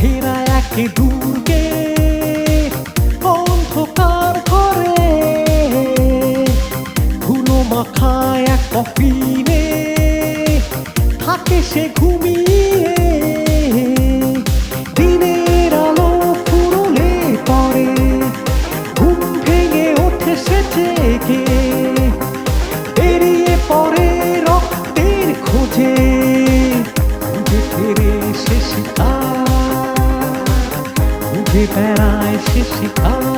ঘেরা এক দুর্গে অন্ধকার করে। ধুলো মাখা এক কফিনে থাকে সে ঘুমিয়ে। দিনের আলো ফুরলে পরে, ঘুম ভেঙে ওঠে সে জেগে। বেরিয়ে পড়ে রক্তের খোঁজে ফেরে সে শিকার বেড়ায় সে শিকার।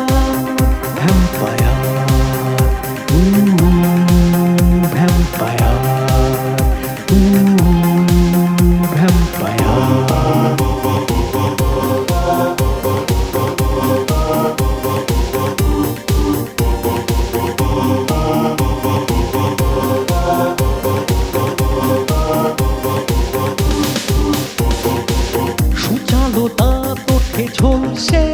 তাপ ওঠে ঝলসে।